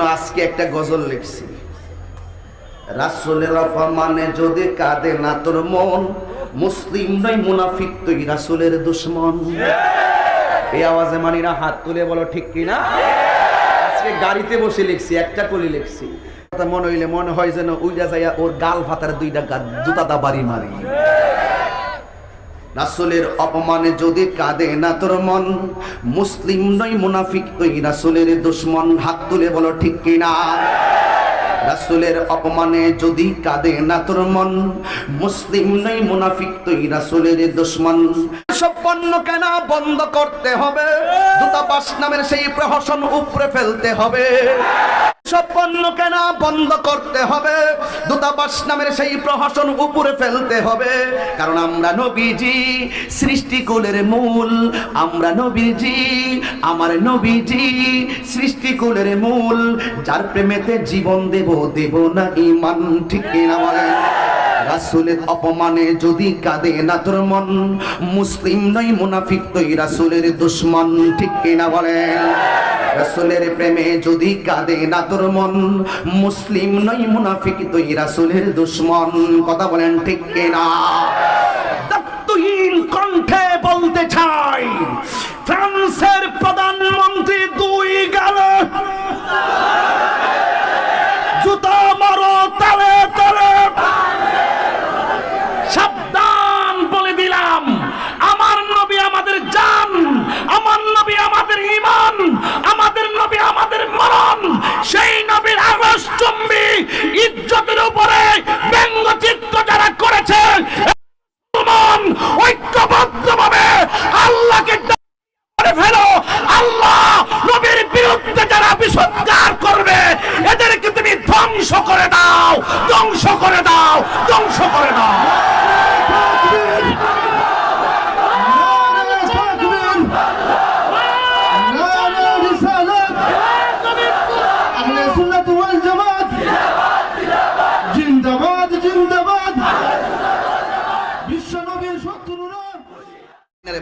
আজকে একটা গজল লিখছি। রাসুলের অপমানে যদি কাঁদে না তোর মন, মুসলিম নয়, মুনাফিক তুই রাসুলের দুশ্মন। এই আওয়াজে মানিরা হাত তুলে বলো, ঠিক কিনা? আজকে গাড়িতে বসে লিখছি, একটা কলি লিখছি। মনে হইলে মনে হয় যেন উইরা যাইয়া ওর গাল ফাতার দুইটা গা- জুতা দা বাড়ি মারি। রাসুলের অপমানে যদি কাঁদে না তোর মন, মুসলিম নই মুনাফিক তুই রাসুলের দুশ্মন। হাত তুলে বলো, ঠিক কিনা? রাসুলের অপমানে যদি কাঁদে না তোর মন, মুসলিম নই মুনাফিক তুই রাসুলের দুশ্মন। সব কেনা বন্ধ করতে হবে। দূতাবাস নামের সেই প্রহসন উপরে ফেলতে হবে। সব পণ্য কেনা বন্ধ করতে হবে। দূতাবাস নামের সেই প্রহসন উপরে ফেলতে হবে। কারণ আমরা নবীজি, সৃষ্টিকুলের মূল। আমরা নবীজি, আমার নবীজি, সৃষ্টিকুলের মূল। যার প্রেমেতে জীবন দেব দেব না ইমান। ঠিক কিনা বলেন? রাসুলের অপমানে যদি কাঁদে না তোর মন, মুসলিম নয়, মুনাফিক তুই রাসুলের দুশ্মন। ঠিক কিনা বলেন? রাসুলের প্রেমে যদি কাঁদে না তোর মন, মুসলিম নই মুনাফিক তুই রাসুলের দুশ্মন। কথা বলেন ঠিক কিনা? কণ্ঠে বলতে চাই, ফ্রান্সের প্রধানমন্ত্রী ধ্বংস করে দাও ধ্বংস করে দাও ধ্বংস করে দাও।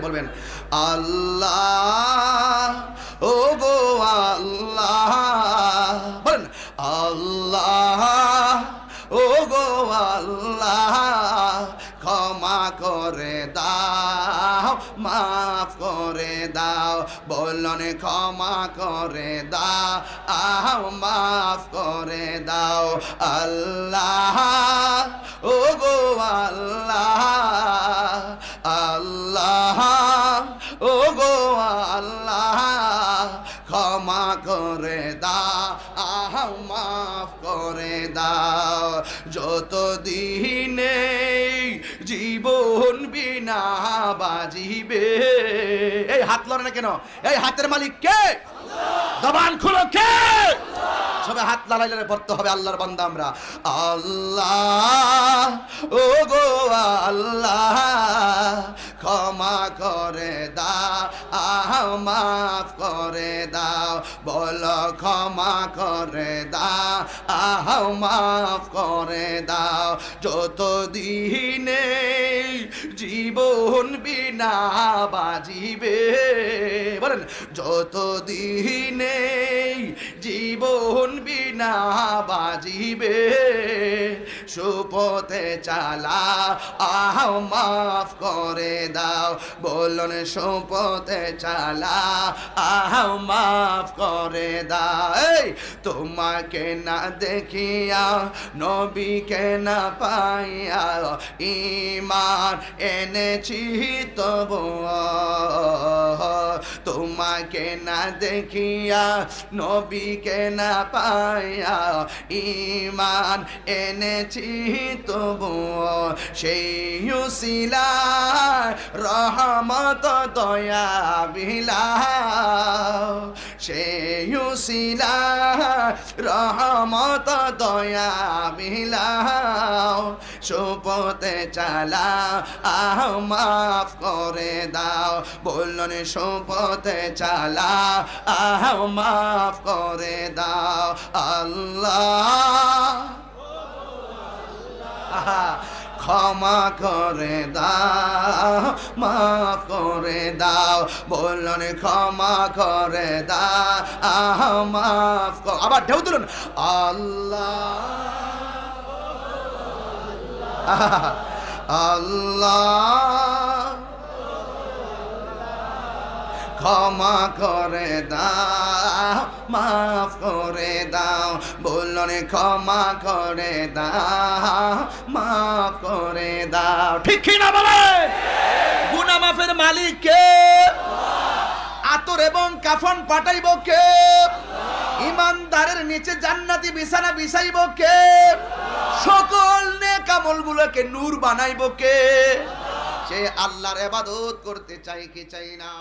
বলবেন আল্লাহ ও গো আল্লাহ গো আল্লাহ, ক্ষমা করে দাও, মাফ করে দাও বলন ক্ষমা করে দাও মাফ করে দাও, আল্লাহ ও গো আল্লাহ আল্লাহ ও গো আল্লাহ, ক্ষমা করে দাও মাফ করে দাও যত দিনে জীবন বিনা বাজিবে। এই হাত লড়ে না কেন? এই হাতের মালিক কে? জবান খুলো কে? সবে হাত লাগাইলে পড়তে হবে আল্লাহর বান্দা আমরা। আল্লাহ, ও গো আল্লাহ, ক্ষমা করে দাও মাফ করে দাও, বলো ক্ষমা করে দাও মাফ করে দাও। যত দিনে জীবন বিনা বাজিবে বলেন যত দিনে জীবন বিনা বাজিবে সুপথে চালা। আহ, মাফ করে দাও, বলুন সুপথে চালা। আহ, মাফ করে দাও। তোমাকে না দেখিয়া, নবীকে না পাইয়া ইমান এনেছি তবু তোমাকে না দেখিয়া, নবীকে না পাইয়া ইমান এনেছি। তবু সেই রহমত দয়া বিলা সেই উসিলা রহমত দয়া মিলাও সুপথে চালা, আহ, মাফ করে দাও। বললেন, সুপথে চালা, আহ, মাফ করে দাও। আল্লাহ ক্ষমা করে দাও, মাফ করে দাও, বললেন ক্ষমা করে দাও, মাফ কর- আবার ঢেউ তুলুন। আল্লাহ আল্লাহ ক্ষমা করে দাও, মাফ করে দাও বললেন ক্ষমা করে দাও, মাফ করে দাও। ঠিক না বলে? গুনা মাফের মালিক কে? আতর এবং কাফন পাঠাইব কে? ইমানদারের নিচে জান্নাতি বিছানা বিছাইব কে? সকল নেক আমলগুলোকে নূর বানাইব কে? সে আল্লাহর ইবাদত করতে চাই কি চাই না?